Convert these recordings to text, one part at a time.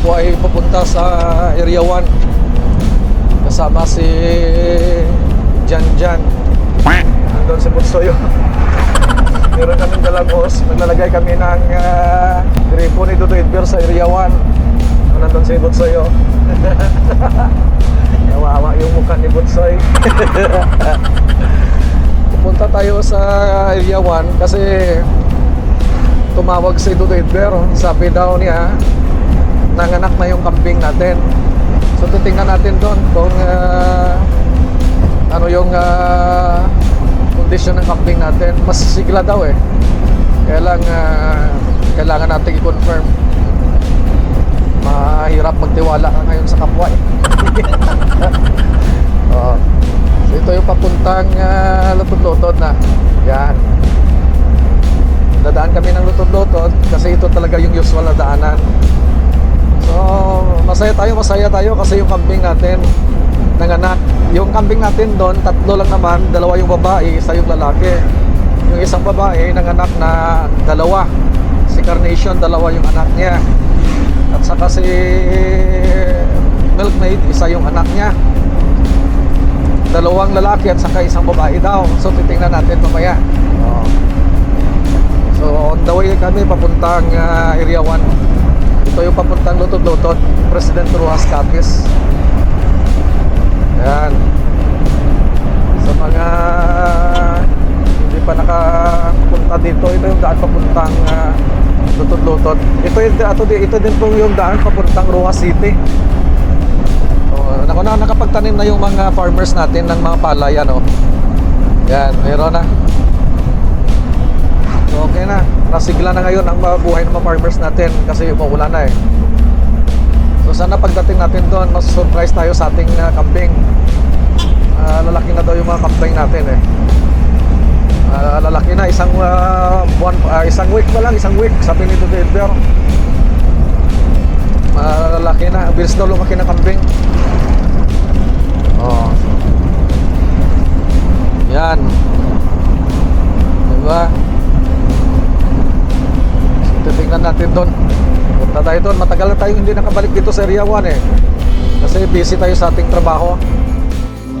po ay pupunta sa Area 1. Kasama si Jan Jan. Nandun si Bunsoyo. Meron kaming dalang hose. Naglalagay kami ng uh, gripo ni Dudu Edber sa Area 1. Nandun si Bunsoyo. Kawawa yung mukha ni Bunsoy. Pupunta tayo sa Area 1 kasi tumawag si Dudu Edber. Sabi daw niya, nanganak na yung kambing natin. So titingnan natin doon kung ah, ano yung ah, kondisyon ng kambing natin. Mas sigla daw eh. Kaya ah, kailangan natin i-confirm. Mahirap magtiwala ka ngayon sa kapwa eh. Oo. So ito yung papuntang uh, lutod-lutod na. Yan. Dadaan kami ng lutod-lutod kasi ito talaga yung usual na daanan. So, masaya tayo, masaya tayo kasi yung kambing natin nanganak. Yung kambing natin doon, tatlo lang naman, dalawa yung babae, isa yung lalaki. Yung isang babae, nanganak na dalawa. Si Carnation, dalawa yung anak niya. At saka si Milkmaid, isa yung anak niya. Dalawang lalaki at saka isang babae daw. So, titingnan natin mamaya. Oo. So, on the way kami papuntang ah, Area 1. Ito yung papuntang Lutod-Lutod, President Ruas Capiz. Ayan. Sa mga hindi pa nakapunta dito, ito yung daan papuntang uh, Lutod-Lutod. Ito, yung, ito, ito din po yung daan papuntang Ruas City. Oh, nako na nakapagtanim na yung mga farmers natin ng mga palay ano. Yan, meron na. Na. Nasigla na ngayon ang mga buhay ng mga farmers natin kasi umuulan na eh. So sana pagdating natin doon, mas surprise tayo sa ating uh, kambing. Ah, lalaki na daw yung mga kambing natin eh. Ah, lalaki na isang ah, buwan, ah, isang week pa lang, isang week sabi ni Dudu Edber. Ah, lalaki na, bilis daw lumaki ng kambing. Oh. Yan. Diba? Titingnan natin doon. Punta tayo doon. Matagal na tayong hindi nakabalik dito sa Area 1 eh. Kasi busy tayo sa ating trabaho.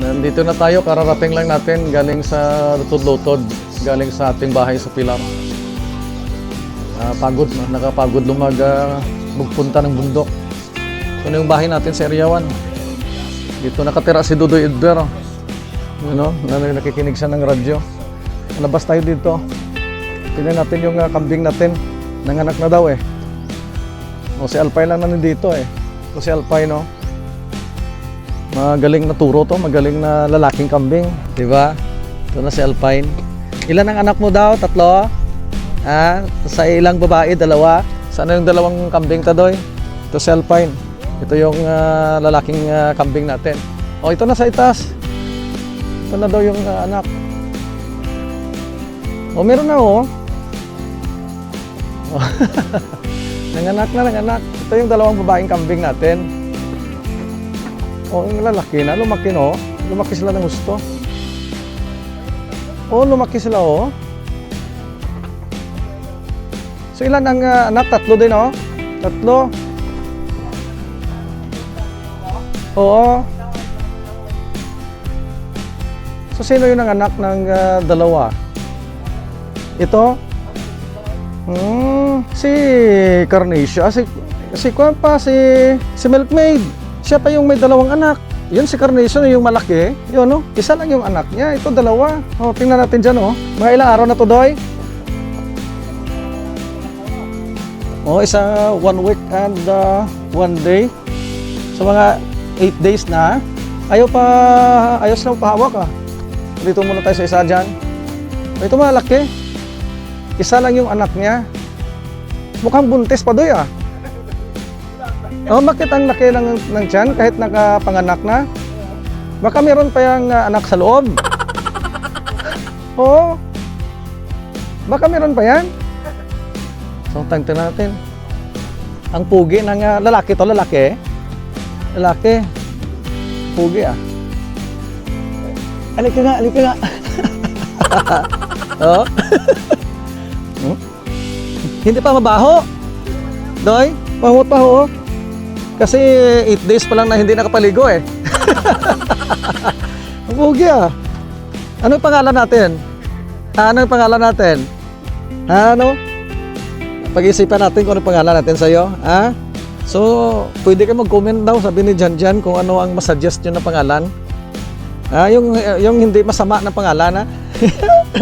Nandito na tayo. Kararating lang natin galing sa Lutod-Lutod. Galing sa ating bahay sa Pilar. Ah, pagod na. Nakapagod lumag ah, magpunta ng bundok. Ito na yung bahay natin sa Area 1. Dito nakatira si Dudoy Edber. You know, na nakikinig siya ng radyo. Labas tayo dito. Tingnan natin yung ah, kambing natin. Nanganak na daw eh. O si Alpay lang na nandito eh. O si Alpay no. Magaling na turo to, magaling na lalaking kambing, 'di ba? Ito na si Alpine. Ilan ang anak mo daw? Tatlo? Ah, sa ilang babae, dalawa. Sana yung dalawang kambing tadoy? Ito si Alpine. Ito yung ah, lalaking ah, kambing natin. Oh, ito na sa itas. Ito na daw yung ah, anak. Oh, meron na oh. nanganak na, nanganak. Ito yung dalawang babaeng kambing natin. Oh, yung lalaki na, lumaki no. Lumaki sila ng gusto. Oh, lumaki sila oh. So ilan ang ah, anak? Tatlo din oh. Tatlo. Oo. So sino yung anak ng ah, dalawa? Ito? Hmm, si Carnation, ah, si si Kwan pa si si Milkmaid. Siya pa yung may dalawang anak. Yun si Carnation yung malaki. Yun no, isa lang yung anak niya. Ito dalawa. Oh, tingnan natin diyan oh. Mga ilang araw na to, Doy? Oh, isa one week and uh, one day. So mga 8 days na. Ayaw pa, ayos na pahawak ah. Dito muna tayo sa isa dyan. Ito malaki. Isa lang yung anak niya. Mukhang buntis pa doy ah. Oh, bakit ang laki ng, ng tiyan kahit nakapanganak na? Baka meron pa yung ah, anak sa loob. Oo. Baka meron pa yan. So, tangtin natin. Ang pugi ng ah, lalaki to, lalaki. Lalaki. Pugi ah. Alika nga, alika nga. oh. Hindi pa mabaho. Doy, mahumot pa ho. Kasi 8 days pa lang na hindi nakapaligo eh. Bugi ah. Ano yung pangalan natin? Ano yung pangalan natin? Ah, Ano? Pag-isipan natin kung ano pangalan natin sa'yo. Ah? So, pwede ka mag-comment daw, sabi ni Jan Jan, kung ano ang masuggest nyo na pangalan. Ah, yung, yung hindi masama na pangalan, ha?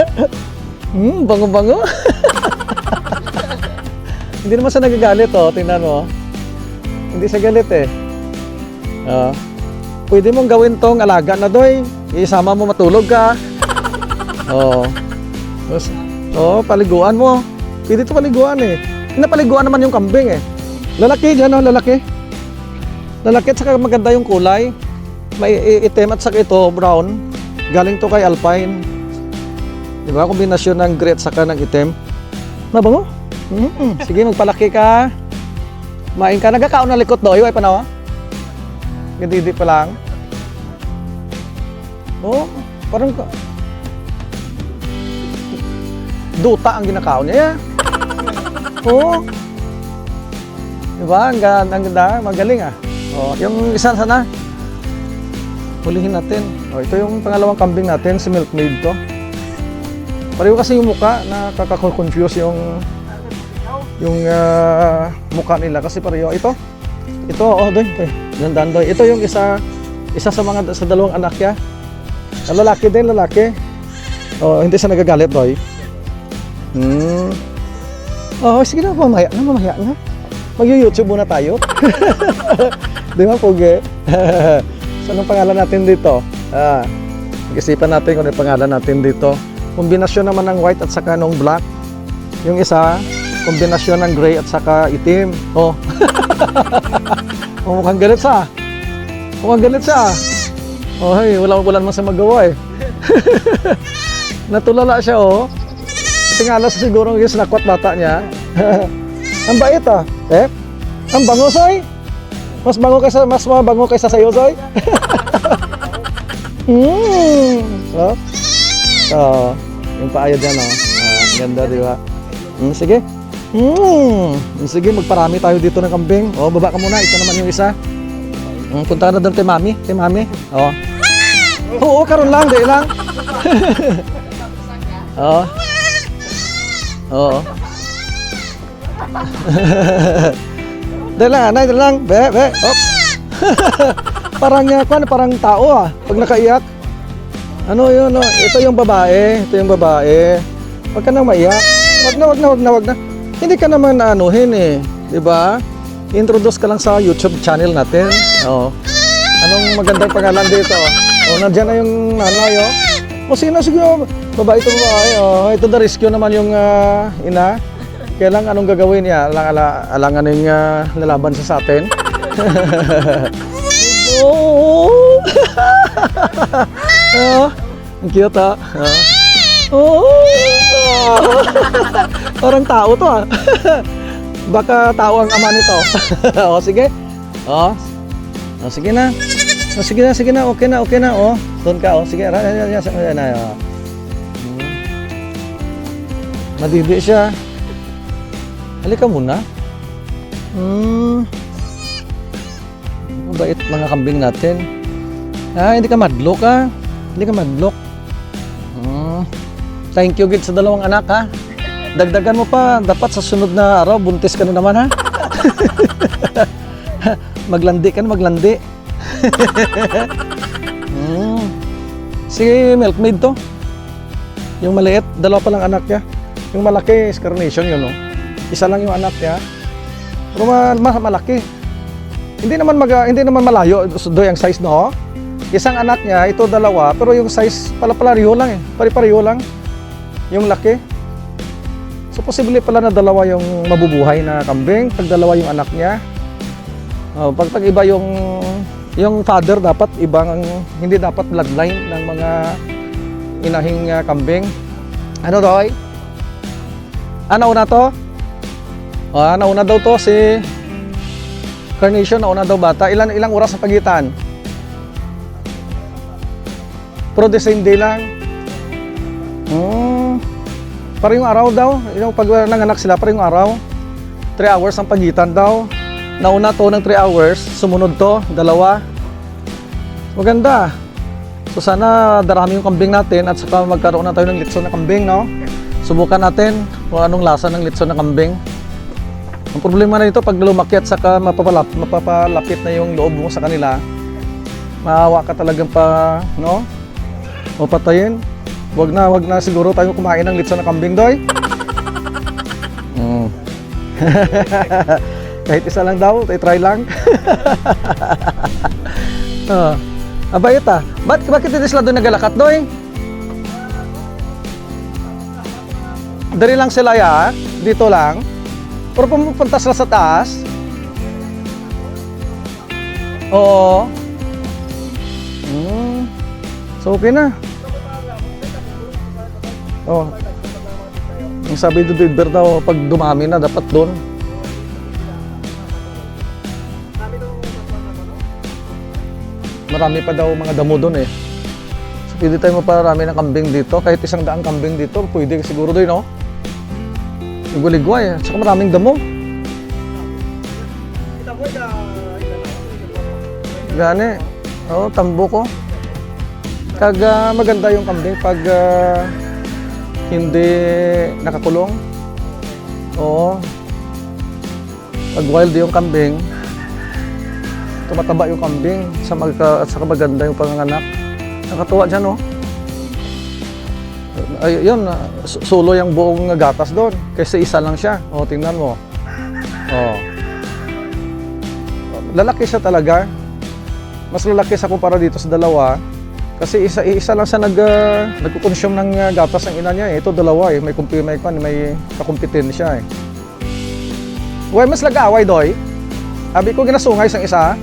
hmm, bango-bango. hindi naman siya nagagalit, oh. Tingnan mo. oh. Hindi siya galit, eh. Ah. pwede mong gawin tong alaga na doy. Isama mo matulog ka. Oo. Tapos, oh, paliguan mo. Pwede ito paliguan eh. Napaliguan naman yung kambing eh. Lalaki dyan, oh, lalaki. Lalaki at saka maganda yung kulay. May itim at saka ito, brown. Galing to kay Alpine. Di ba? Kombinasyon ng gray at saka ng itim. Mabango? Mm Sige, magpalaki ka. Main ka. Nagkakaon na likot do. Iway pa na, oh. Gadidi pa lang. Oh, parang ka. Duta ang ginakaon niya. Oo. Diba? Ang ganda, ang ganda. Magaling ah. Oh, yung isa sana. Hulihin natin. Oh, ito yung pangalawang kambing natin, si Milkmaid to. Pareho kasi yung muka, nakaka-confuse yung yung ah, mukha nila kasi pareho. Ito, ito, oh, doy. Gandaan, doy. Ito yung isa, isa sa mga, sa dalawang anak niya. Ah, Lalaki din, lalaki. Oh, hindi siya nagagalit, doy. Hmm. Oh, sige na, mamaya na, mamaya na. Mag-YouTube muna tayo. Di ba, Pugi? so, anong pangalan natin dito? Ah, mag-isipan natin kung ano pangalan natin dito. Kombinasyon naman ng white at saka ng black. Yung isa, kombinasyon ng gray at saka itim. Oh. oh, mukhang galit siya. Mukhang galit siya. Oh, hey, wala wala naman sa magawa eh. Natulala siya oh. Tingala sa siguro yung sinakwat bata niya. ang bait ah. Eh? Ang bango, Soy. Mas bango kaysa, mas mabango kaysa sa'yo, Soy. mm. Oh. Oh. Yung paayo dyan, oh. Ah, ganda, di ba? Mm, sige. Mm. Sige, magparami tayo dito ng kambing. Oh, baba ka muna. Ito naman yung isa. Mm, punta na doon kay mami. Kay mami. Oh. Oo, karon lang. Di lang. Oo. Oo. Dahil lang, anay, dahil lang. Be, be. Op. parang uh, kwan, parang tao ah. Pag nakaiyak. Ano yun, no? Ito yung babae. Ito yung babae. Huwag ka nang maiyak. Wag na, wag na, wag na, wag na. Hindi ka naman anuhin eh. Di ba? Introduce ka lang sa YouTube channel natin. Oo. Anong magandang pangalan dito? O, nandiyan na yung nanay, oh. O, sino siguro? Babae ito babae, oh. Ito the rescue naman yung ah, ina. Kailang anong gagawin niya? Alang, ala, alangan yung uh, lalaban sa atin. oh, oh, ang cute ah. Oh. Parang tao to ah. Baka tao ang ama nito. o sige. O. O sige na. O sige na, sige na. Okay na, okay na. O. Doon ka. O sige. Hmm. Madidi siya. Halika muna. Hmm. Mabait mga kambing natin. Ah, hindi ka madlok ah. Hindi ka madlok. Thank you gid sa dalawang anak ha. Dagdagan mo pa, dapat sa sunod na araw, buntis ka na naman ha. maglandi ka na, maglandi. hmm. Si milkmaid to. Yung maliit, dalawa pa lang anak niya. Yung malaki is carnation yun, no? Isa lang yung anak niya. Pero ma- ma- malaki. Hindi naman mag, hindi naman malayo do yung size no. Isang anak niya, ito dalawa, pero yung size pala pareho lang eh. Pare-pareho lang. Yung laki. So posible pala na dalawa yung mabubuhay na kambing, pag dalawa yung anak niya. Oh, pag pag iba yung yung father dapat ibang hindi dapat bloodline ng mga inahing uh, kambing. Ano doy? Ano una to? Ah, nauna daw to si Carnation, nauna daw bata. Ilan ilang oras sa pagitan? Pero the same day lang. Hmm. Parang yung araw daw. Yung pag nanganak sila, parang yung araw. 3 hours ang pagitan daw. Nauna to ng 3 hours, sumunod to, dalawa. Maganda. So sana darami yung kambing natin at saka magkaroon na tayo ng litson na kambing, no? Subukan natin kung anong lasa ng litson na kambing. Ang problema na nito pag lumaki at saka mapapalap, mapapalapit na yung loob mo sa kanila, maawa ka talagang pa, no? O patayin. Wag na, wag na siguro tayo kumain ng litson na kambing, doy. Mm. Kahit isa lang daw, try lang. Ah. Abayot ah. Ba't, bakit hindi sila doon nagalakat, doy? Dari lang sila ya, dito lang. Pero pumupunta sila sa taas. Oo. Hmm. So okay na. Oh. Ang sabi doon, Dilber daw, pag dumami na, dapat doon. Marami pa daw mga damo doon eh. So pwede tayo maparami ng kambing dito. Kahit isang daang kambing dito, pwede siguro doon, no? Iguligway, at saka maraming damo. Gani. Oo, tambo ko. Kag ah, maganda yung kambing pag ah, hindi nakakulong. Oo. Pag wild yung kambing, tumataba yung kambing sa magka, at saka maganda yung panganganak. Nakatuwa dyan, no? Ay, yun, ah, sulo yung buong gatas doon. Kasi isa lang siya. O, tingnan mo. O. Lalaki siya talaga. Mas lalaki sa kumpara dito sa dalawa. Kasi isa isa lang siya nag uh, nagko-consume ng ah, gatas ng ina niya eh. Ito dalawa eh. May kumpi may kan, may kakumpetensya eh. Uy, mas lagaway doy. Abi ko ginasungay sang isa.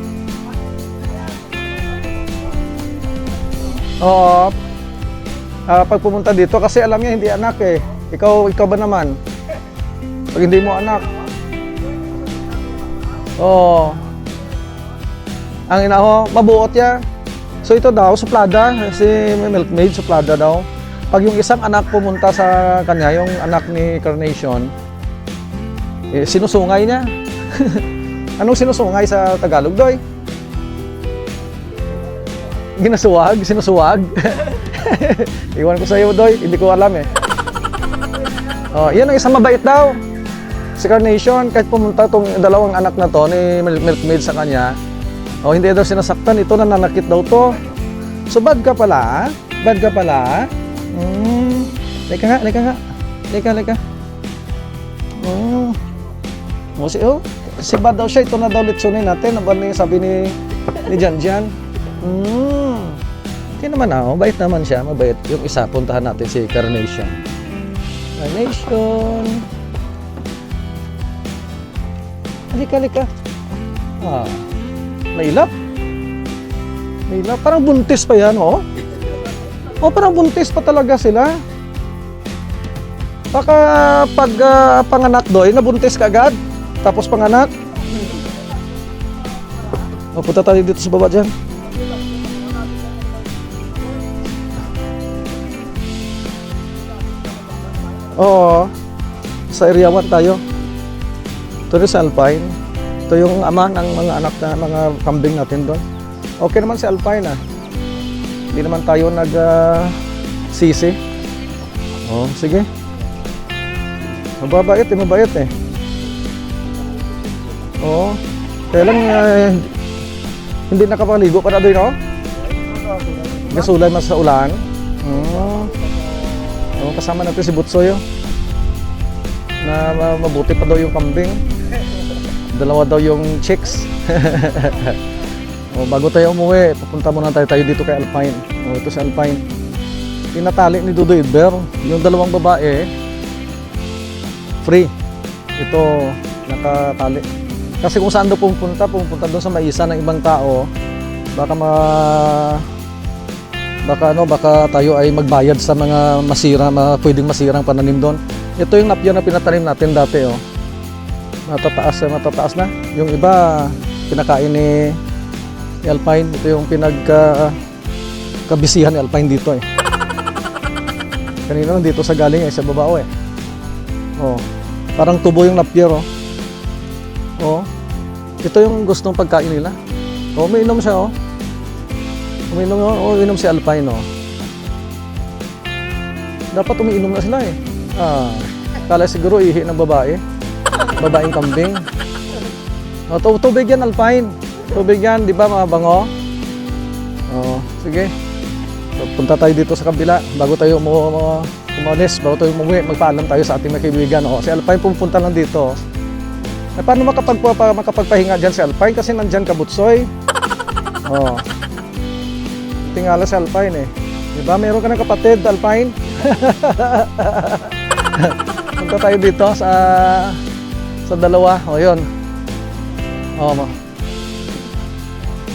Oo. Ah, pag pumunta dito kasi alam niya hindi anak eh. Ikaw ikaw ba naman? Pag hindi mo anak. Oo. Ang ina ko, mabuot ya. So ito daw, suplada. Si milkmaid, suplada daw. Pag yung isang anak pumunta sa kanya, yung anak ni Carnation, eh, sinusungay niya. Anong sinusungay sa Tagalog, Doy? Ginasuwag? Sinusuwag? Iwan ko sa iyo, Doy. Hindi ko alam eh. Oh, yan ang isang mabait daw. Si Carnation, kahit pumunta tong dalawang anak na to ni Mil- Milkmaid sa kanya, oh, hindi daw sinasaktan. Ito nananakit daw to. So bad ka pala? Bad ka pala? Hmm. Lika nga, lika nga. Lika, lika. Hmm. Oh, si, oh, si bad daw siya. Ito na daw litsunin natin. Ano ba ni sabi ni, ni Jan Jan? Hmm. Hindi naman ako. Bait naman siya. Mabait. Yung isa, puntahan natin si Carnation. Carnation. Halika, halika. Ah. Mailap. Mailap. Parang buntis pa yan, oh. Oh, parang buntis pa talaga sila. Baka pag ah, panganak doy, nabuntis ka agad. Tapos panganak. O, punta tayo dito sa baba dyan. Oo. Sa area 1 tayo. Ito rin sa Alpine. Ito yung ama ng mga anak na mga kambing natin doon. Okay naman si Alpine ah. Hindi naman tayo nag ah, sisi. Oh, sige. Mababait eh, mabait eh. Oo. Kaya lang ah, hindi nakapaligo pa na doon, no? Gasulay mas sa ulan. Oo. Oh, kasama natin si Butsoy, oh. Na ma- mabuti pa daw yung kambing. Dalawa daw yung chicks. oh, bago tayo umuwi, papunta muna tayo, tayo dito kay Alpine. Oh, ito si Alpine. Tinatali ni Dudo Idber, yung dalawang babae, free. Ito, nakatali. Kasi kung saan daw pupunta, pupunta doon sa maisa ng ibang tao, baka ma baka ano baka tayo ay magbayad sa mga masira ma, pwedeng masirang pananim doon ito yung napya na pinatanim natin dati oh matataas eh, matataas na yung iba pinakain ni, Alpine ito yung pinagka kabisihan ni Alpine dito eh kanina lang dito sa galing eh sa babao eh oh parang tubo yung napyer oh Oh. Ito yung gustong pagkain nila. Oh, umiinom siya, oh. Umiinom, oh. oh umiinom si Alpine, oh. Dapat umiinom na sila, eh. Ah, kala siguro ihi ng babae. Babaeng kambing. Oh, tu- tubig yan, Alpine. Tubig yan, di ba, mga bango? Oh, sige. So, punta tayo dito sa kabila bago tayo mo umalis, bago tayo umuwi, magpaalam tayo sa ating mga kaibigan. Oh, si Alpine pupunta lang dito. Eh, paano makapagpa, pa- makapagpahinga dyan si Alpine? Kasi nandyan kabutsoy. Oh. Tingala si Alpine eh. Di ba? Meron ka ng kapatid, Alpine? Punta tayo dito sa sa dalawa. O, yun. O, mo.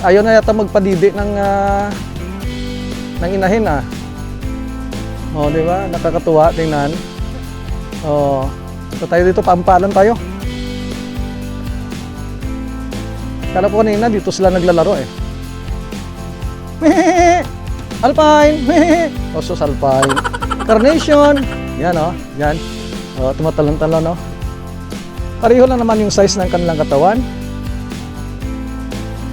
Ayaw na yata magpadidi ng ah, ng inahin ah. O, di ba? Nakakatuwa, tingnan. O, punta tayo dito, pampalan tayo. Kala ko kanina dito sila naglalaro eh. Alpine! Osos Alpine. Carnation! Yan oh, yan. Oh, tumatalon-talon oh. Pareho lang naman yung size ng kanilang katawan.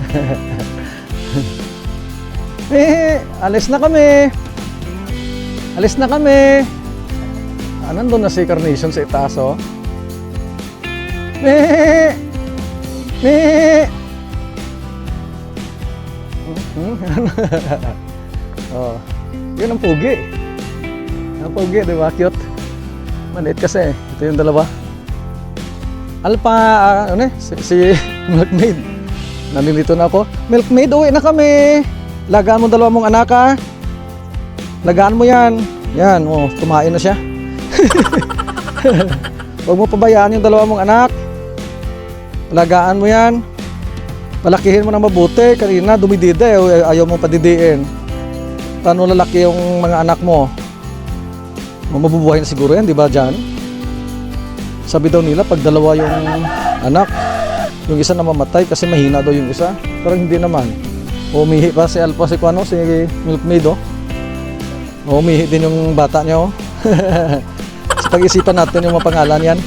Alis na kami! Alis na kami! Ah, nandun na si Carnation sa itaas oh. Meh! Meh! Hmm? oh, yun ang pugi. Ang pugi, di ba? Cute. Maliit kasi. Ito yung dalawa. Ah, ano eh, si, si Milkmaid. Nalilito na ako. Milkmaid, uwi na kami. Lagaan mo dalawa mong anak ha. Lagaan mo yan. Yan, oh, kumain na siya. Huwag mo pabayaan yung dalawa mong anak. Lagaan mo yan. Palakihin mo na mabuti. Kanina dumidida eh. Ayaw mo padidiin. Paano lalaki yung mga anak mo? Mabubuhay na siguro yan, di ba dyan? Sabi daw nila, pag dalawa yung anak, yung isa namamatay kasi mahina daw yung isa. Pero hindi naman. Umihi pa si Alpha, si Kuano, si Milkmaid, oh. Umihi din yung bata niya, oh. Sa pag-isipan natin yung mga pangalan yan.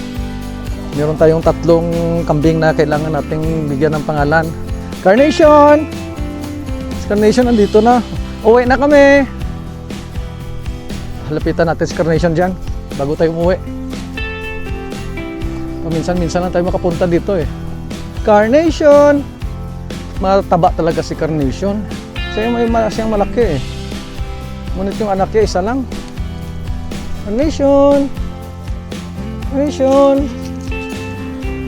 Meron tayong tatlong kambing na kailangan nating bigyan ng pangalan. Carnation! Si Carnation nandito na. Uwi na kami! Halapitan natin si Carnation dyan bago tayo umuwi. Paminsan-minsan lang tayo makapunta dito eh. Carnation! Mataba talaga si Carnation. Siya may ma- siyang malaki eh. Ngunit yung anak niya isa lang. Carnation! Carnation!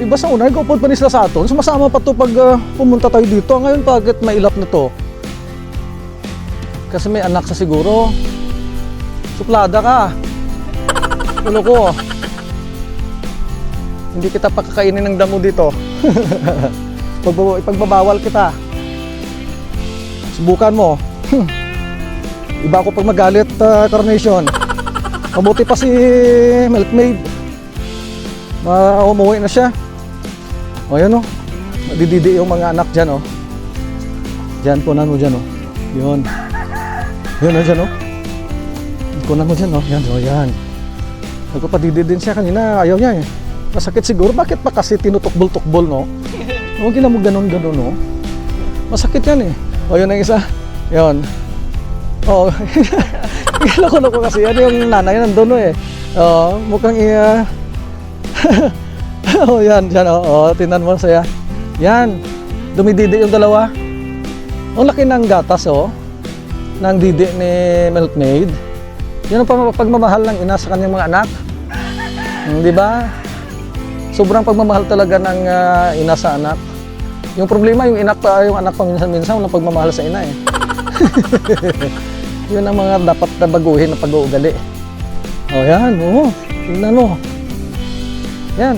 Di ba sa una, nag-upod pa ni sila sa aton? Sumasama pa to pag ah, pumunta tayo dito. Ngayon, bakit mailap na to? Kasi may anak sa siguro. Suplada ka. Ano ko? Hindi kita pakakainin ng damo dito. Pagbaba- Ipagbabawal kita. Subukan mo. Iba ako pag magalit, ah, Carnation. Mabuti pa si Milkmaid. Ma umuwi na siya. O yan o. Madididi yung mga anak dyan o. Dyan, kunan mo dyan o. Yun. Yun o dyan o. Kunan mo dyan o. Yan o, yan. Nagpapadidi din siya kanina. Ayaw niya eh. Masakit siguro. Bakit pa kasi tinutukbol-tukbol no? Huwag na mo ganun-ganun no? Masakit yan eh. O yun ang isa. Yun. Oo. Loko-loko kasi. Ano yung nanay nandun no eh. Oo. mukhang iya. oh, yan, yan, oh, oh, tinan mo saya. Yan, dumididi yung dalawa. Ang laki ng gatas, oh, ng didi ni Milkmaid. Yan ang pagmamahal ng ina sa kanyang mga anak. Hmm, di ba? Sobrang pagmamahal talaga ng ah, ina sa anak. Yung problema, yung inak pa, yung anak pa minsan-minsan walang pagmamahal sa ina eh. Yun ang mga dapat na baguhin na pag-uugali. Oh, yan, oh, tingnan mo. Yan.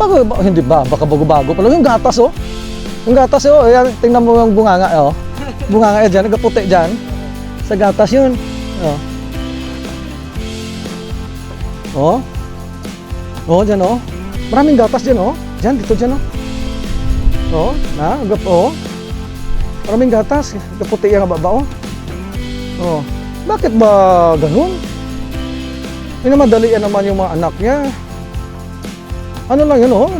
Bago, ba, hindi ba? Baka bago-bago pa lang. Yung gatas, oh. Yung gatas, oh. Ayan, tingnan mo yung bunganga, oh. Bunganga yan dyan, nagkaputi dyan. Sa gatas yun. Oh. Oh. Oh, dyan, oh. Maraming gatas dyan, oh. Dyan, dito dyan, oh. Oh, na, gap, oh. Maraming gatas. Kaputi yung baba, oh. Oh. Bakit ba ganun? Minamadalian naman yung mga anak niya. Ano lang yun, oh.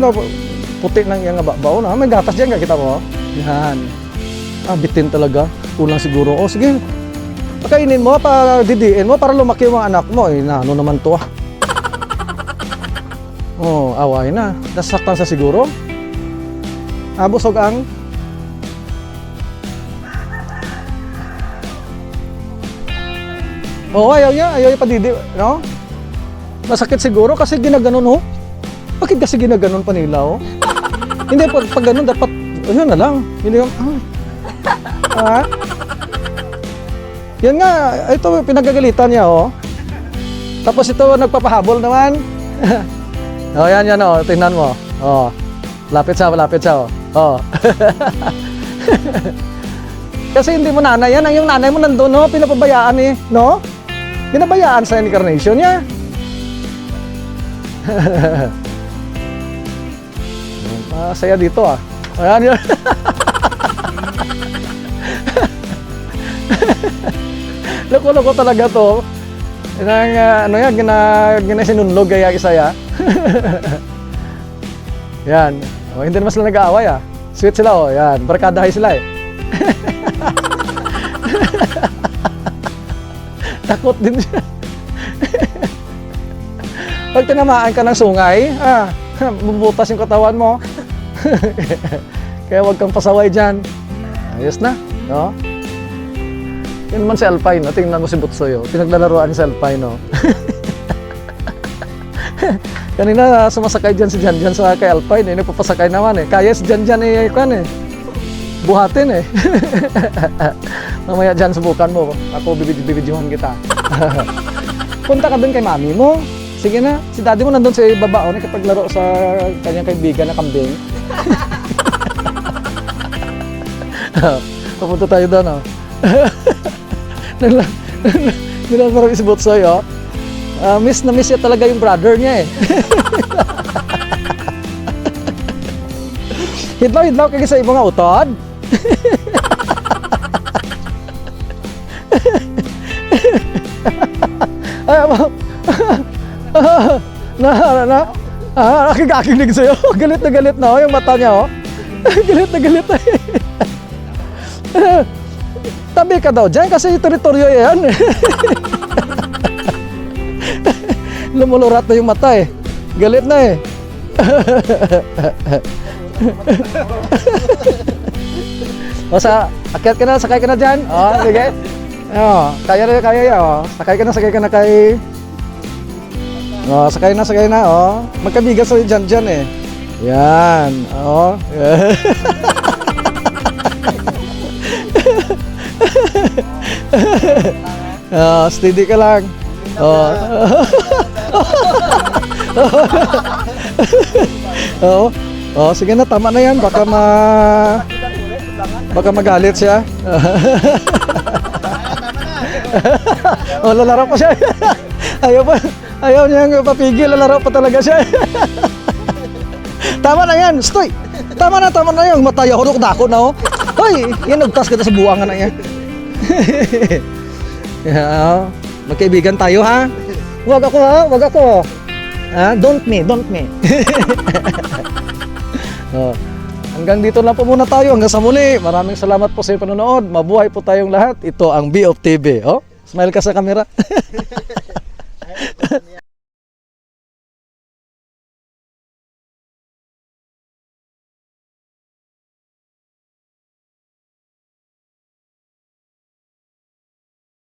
Puti ng iyang babaw na. May gatas dyan, kita mo? Yan. Ah, bitin talaga. Kulang siguro. O, sige. Pakainin mo, pa didiin mo para lumaki yung mga anak mo. Eh, ano naman to ah. Oh, away na. Nasaktan sa siguro. Ah, busog ang Oo, ayaw niya. Ayaw niya padidi. No? Masakit siguro kasi ginaganon, oh. Bakit kasi ginaganon pa nila, oh? Hindi, pag, pag ganun, dapat, ayun na lang. Hindi yung, ah. ah. Yan nga, ito, pinagagalitan niya, oh. Tapos ito, nagpapahabol naman. oh, yan, yan, oh. Tingnan mo. Oh. Lapit siya, lapit siya, oh. Oh. Kasi hindi mo nanay yan. Ang yung nanay mo nandun, no? Pinapabayaan eh, no? Pinabayaan sa incarnation niya. Masaya dito ah. Ayan yun. Loko-loko talaga to. Inang, uh, ano yan, gina, gina sinunlog kaya isa ya. yan. Oh, hindi naman sila nag-aaway ah. Sweet sila oh. Yan. Barkadahay sila eh. Takot din siya. Pag tinamaan ka ng sungay, ah, bubutas yung katawan mo. Kaya huwag kang pasaway dyan. Ayos na, no? Yun naman si Alpine, tingnan mo si Butsoy, oh. pinaglalaroan si Alpine, no? Kanina sumasakay dyan si Jan Jan sa kay Alpine, eh. nagpapasakay naman eh. Kaya si Jan Jan eh, kan eh. Buhatin eh. Mamaya dyan subukan mo. Ako bibidyohan kita. Punta ka dun kay mami mo. Sige na, si daddy mo nandun sa baba o nakapaglaro sa kanyang kaibigan na kambing. Papunta tayo doon, oh. Nagla- Nilalaro si Butsoy, Ah, miss na miss niya talaga yung brother niya, eh. hidlaw, hidlaw kaya sa ibang utod. Ay, na, na, na. Ah, nakikinig sa'yo. galit na galit na, oh, yung mata niya, oh. galit na galit na. Tabi ka daw dyan kasi teritoryo yan. Lumulurat na yung mata eh. Galit na eh. o sa, akyat ka na, sakay ka na dyan. O, sige. O, kaya na, kaya yan. O, sakay ka na, sakay ka na kay... O, sakay na, sakay na. O, magkabigas sa dyan dyan eh. Yan. O. Ah, steady ka lang. Oh. Oo. Oh, sige na, tama na yan. Baka ma... Baka magalit siya. oh, lalaro pa siya. ayaw pa. Ayaw niyang papigil. Lalaro pa talaga siya. tama na yan. Stoy. Tama na, tama na yan. Mataya ko dako na oh. Hoy, yan kita sa buwangan na yan. yeah, magkaibigan tayo ha. Wag ako ha, wag ako. Ha? Don't me, don't me. oh. Hanggang dito lang po muna tayo. Hanggang sa muli. Maraming salamat po sa panonood. Mabuhay po tayong lahat. Ito ang B of TV. Oh, smile ka sa camera.